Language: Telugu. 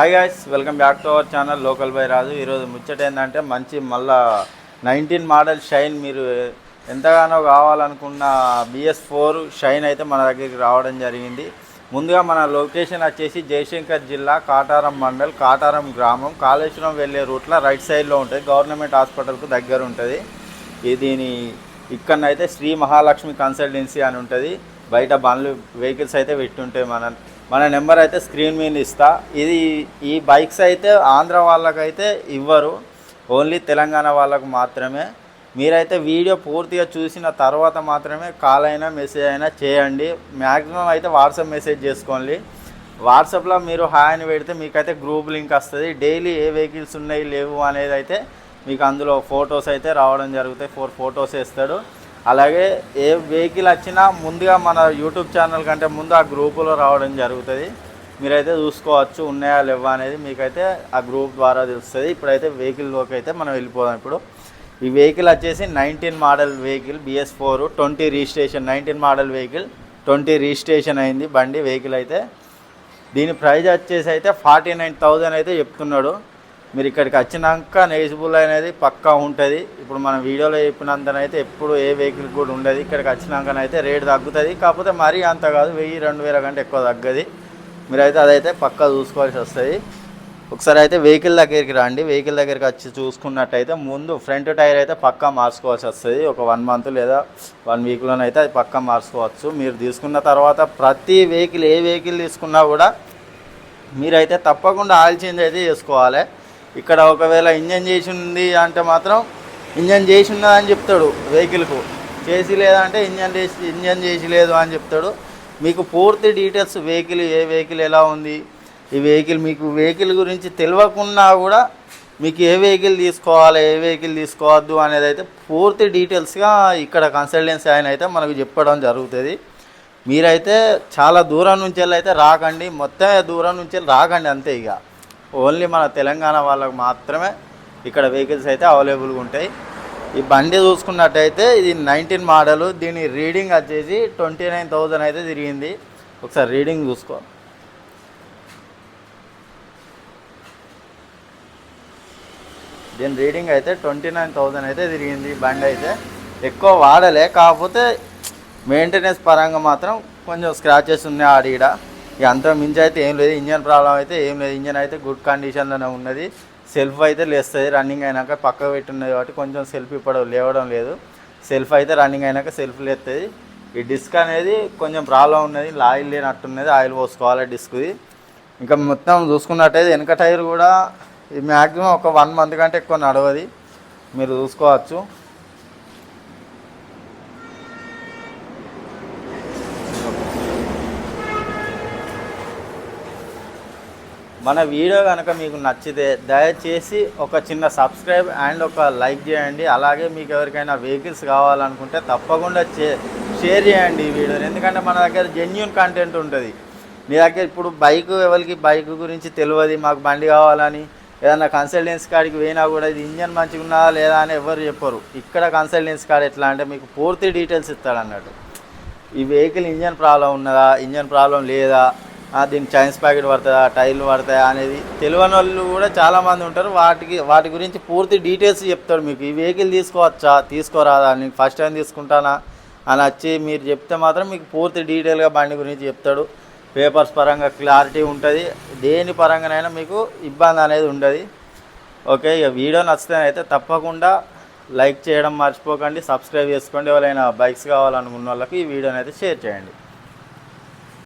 Hi guys welcome back to our channel local by Raju ఈరోజు ముచ్చట ఏంటంటే మంచి మళ్ళా నైన్టీన్ మోడల్ షైన్ మీరు ఎంతగానో కావాలనుకున్న బిఎస్ ఫోర్ షైన్ అయితే మన దగ్గరికి రావడం జరిగింది. ముందుగా మన లొకేషన్ వచ్చేసి జయశంకర్ జిల్లా కాటారం మండల్ కాటారం గ్రామం. కాళేశ్వరం వెళ్ళే రూట్లో రైట్ సైడ్లో ఉంటుంది. గవర్నమెంట్ హాస్పిటల్కు దగ్గర ఉంటుంది. ఇది దీని ఇక్కడనైతే శ్రీ మహాలక్ష్మి కన్సల్టెన్సీ అని ఉంటుంది. బయట బండ్లు వెహికల్స్ అయితే పెట్టుంటాయి మన మన నెంబర్ అయితే స్క్రీన్ మీద ఇస్తా. ఇది ఈ బైక్స్ అయితే ఆంధ్ర వాళ్ళకైతే ఇవ్వరు. ఓన్లీ తెలంగాణ వాళ్ళకు మాత్రమే. మీరైతే వీడియో పూర్తిగా చూసిన తర్వాత మాత్రమే కాల్ అయినా మెసేజ్ అయినా చేయండి. మ్యాక్సిమం అయితే వాట్సాప్ మెసేజ్ చేసుకోండి. వాట్సాప్లో మీరు హాయ్ అని పెడితే మీకైతే గ్రూప్ లింక్ వస్తుంది. డైలీ ఏ వెహికల్స్ ఉన్నాయి లేవు అనేది అయితే మీకు అందులో ఫొటోస్ అయితే రావడం జరుగుతాయి. ఫోర్ ఫొటోస్ వేస్తాడు. అలాగే ఏ వెహికల్ వచ్చినా ముందుగా మన యూట్యూబ్ ఛానల్ కంటే ముందు ఆ గ్రూపులో రావడం జరుగుతుంది. మీరైతే చూసుకోవచ్చు ఉన్నాయా లేవా అనేది మీకైతే ఆ గ్రూప్ ద్వారా తెలుస్తుంది. ఇప్పుడైతే వెహికల్లోకి అయితే మనం వెళ్ళిపోదాం ఇప్పుడు. ఈ వెహికల్ వచ్చేసి nineteen model vehicle BS four twenty registration nineteen model vehicle twenty registration అయింది బండి వెహికల్ అయితే. దీని ప్రైజ్ వచ్చేసి అయితే ఫార్టీ నైన్ థౌజండ్ అయితే చెప్తున్నాడు. మీరు ఇక్కడికి వచ్చినాక నెగిజిబుల్ అనేది పక్కా ఉంటుంది. ఇప్పుడు మనం వీడియోలో చెప్పినంతనైతే ఎప్పుడు ఏ వెహికల్ కూడా ఉండదు. ఇక్కడికి వచ్చినాకనైతే రేట్ తగ్గుతుంది. కాకపోతే మరీ అంత కాదు వెయ్యి రెండు వేల కంటే ఎక్కువ తగ్గది. మీరైతే అదైతే పక్కా చూసుకోవాల్సి వస్తుంది. ఒకసారి అయితే వెహికల్ దగ్గరికి రండి. వెహికల్ దగ్గరికి వచ్చి చూసుకున్నట్టయితే ముందు ఫ్రంట్ టైర్ అయితే పక్కా మార్చుకోవాల్సి వస్తుంది. ఒక వన్ మంత్ లేదా వన్ వీక్లోనైతే అది పక్కా మార్చుకోవచ్చు. మీరు తీసుకున్న తర్వాత ప్రతి వెహికల్ ఏ వెహికల్ తీసుకున్నా కూడా మీరైతే తప్పకుండా ఆయిల్ చేంజ్ అయితే చేసుకోవాలి. ఇక్కడ ఒకవేళ ఇంజన్ చేసి ఉంది అంటే మాత్రం ఇంజన్ చేసి ఉన్నదని చెప్తాడు వెహికల్కు. చేసి లేదంటే ఇంజన్ చేసి ఇంజన్ చేసి లేదు అని చెప్తాడు. మీకు పూర్తి డీటెయిల్స్ వెహికల్ ఏ వెహికల్ ఎలా ఉంది ఈ వెహికల్ మీకు వెహికల్ గురించి తెలియకున్నా కూడా మీకు ఏ వెహికల్ తీసుకోవాలి ఏ వెహికల్ తీసుకోవద్దు అనేది అయితే పూర్తి డీటెయిల్స్గా ఇక్కడ కన్సల్టెన్సీ ఆయన అయితే మనకు చెప్పడం జరుగుతుంది. మీరైతే చాలా దూరం నుంచి అయితే రాకండి. మొత్తం దూరం నుంచి రాకండి అంతే ఇక. ఓన్లీ మన తెలంగాణ వాళ్ళకు మాత్రమే ఇక్కడ వెహికల్స్ అయితే అవైలబుల్గా ఉంటాయి. ఈ బండి చూసుకున్నట్టయితే ఇది నైన్టీన్ మోడల్ దీని రీడింగ్ వచ్చేసి ట్వంటీ నైన్ థౌజండ్ అయితే తిరిగింది. ఒకసారి రీడింగ్ చూసుకో. దీని రీడింగ్ అయితే ట్వంటీ నైన్ థౌజండ్ అయితే తిరిగింది బండి అయితే. ఎక్కువ వాడలే కాకపోతే మెయింటెనెన్స్ పరంగా మాత్రం కొంచెం స్క్రాచెస్ ఉన్నాయి ఆడీడ ఇక అంత మించి అయితే ఏం లేదు. ఇంజన్ ప్రాబ్లం అయితే ఏం లేదు. ఇంజన్ అయితే గుడ్ కండిషన్లోనే ఉన్నది. సెల్ఫ్ అయితే లేస్తుంది. రన్నింగ్ అయినాక పక్కకు పెట్టున్నది కాబట్టి కొంచెం సెల్ఫ్ ఇప్పుడు లేవడం లేదు. సెల్ఫ్ అయితే రన్నింగ్ అయినాక సెల్ఫ్ లేస్తుంది ఈ డిస్క్ అనేది కొంచెం ప్రాబ్లం ఉన్నది. ఆయిల్ లేనట్టున్నది. ఆయిల్ పోసుకోవాలి డిస్క్ది. ఇంకా మొత్తం చూసుకున్నట్టయితే వెనక టైర్ కూడా మ్యాక్సిమం ఒక వన్ మంత్ కంటే ఎక్కువ నడవది. మీరు చూసుకోవచ్చు. మన వీడియో కనుక మీకు నచ్చితే దయచేసి ఒక చిన్న సబ్స్క్రైబ్ అండ్ ఒక లైక్ చేయండి. అలాగే మీకు ఎవరికైనా వెహికల్స్ కావాలనుకుంటే తప్పకుండా షేర్ చేయండి ఈ వీడియోని. ఎందుకంటే మన దగ్గర జెన్యున్ కంటెంట్ ఉంటుంది. మీ దగ్గర ఇప్పుడు బైక్ ఎవరికి బైక్ గురించి తెలియదు మాకు బండి కావాలని. ఏదన్నా కన్సల్టెన్సీ కాడికి పోయినా కూడా ఇది ఇంజన్ మంచిగా ఉన్నదా లేదా అని ఎవరు చెప్పరు. ఇక్కడ కన్సల్టెన్సీ కాడ ఎట్లా అంటే మీకు పూర్తి డీటెయిల్స్ ఇస్తాడు అన్నట్టు. ఈ వెహికల్ ఇంజన్ ప్రాబ్లం ఉన్నదా ఇంజన్ ప్రాబ్లం లేదా దీనికి చైన్స్ ప్యాకెట్ పడుతుందా టైర్లు పడతాయా అనేది తెలియని వాళ్ళు కూడా చాలామంది ఉంటారు. వాటికి వాటి గురించి పూర్తి డీటెయిల్స్ చెప్తాడు మీకు. ఈ వెహికల్ తీసుకోవచ్చా తీసుకోరాదా నేను ఫస్ట్ టైం తీసుకుంటానా అని వచ్చి మీరు చెప్తే మాత్రం మీకు పూర్తి డీటెయిల్గా బండి గురించి చెప్తాడు. పేపర్స్ పరంగా క్లారిటీ ఉంటుంది. దేని పరంగానైనా మీకు ఇబ్బంది అనేది ఉండదు. ఓకే ఇక వీడియో నచ్చితే అయితే తప్పకుండా లైక్ చేయడం మర్చిపోకండి. సబ్స్క్రైబ్ చేసుకోండి. ఎవరైనా బైక్స్ కావాలనుకున్న వాళ్ళకి ఈ వీడియోని అయితే షేర్ చేయండి.